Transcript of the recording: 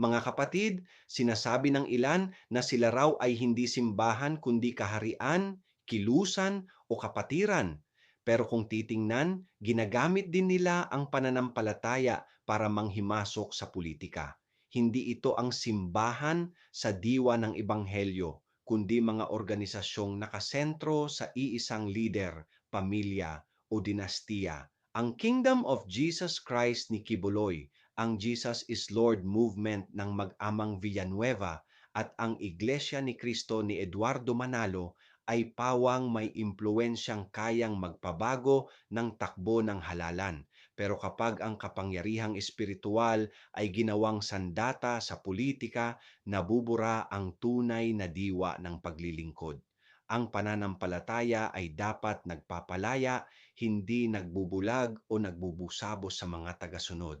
Mga kapatid, sinasabi ng ilan na sila raw ay hindi simbahan kundi kaharian, kilusan o kapatiran. Pero kung titingnan, ginagamit din nila ang pananampalataya para manghimasok sa politika. Hindi ito ang simbahan sa diwa ng ebanghelyo, kundi mga organisasyong nakasentro sa iisang leader, pamilya o dinastiya. Ang Kingdom of Jesus Christ ni Kibuloy ang Jesus is Lord movement ng mag-amang Villanueva at ang Iglesia ni Cristo ni Eduardo Manalo ay pawang may impluensyang kayang magpabago ng takbo ng halalan. Pero kapag ang kapangyarihang espiritual ay ginawang sandata sa politika, nabubura ang tunay na diwa ng paglilingkod. Ang pananampalataya ay dapat nagpapalaya, hindi nagbubulag o nagbubusabos sa mga tagasunod.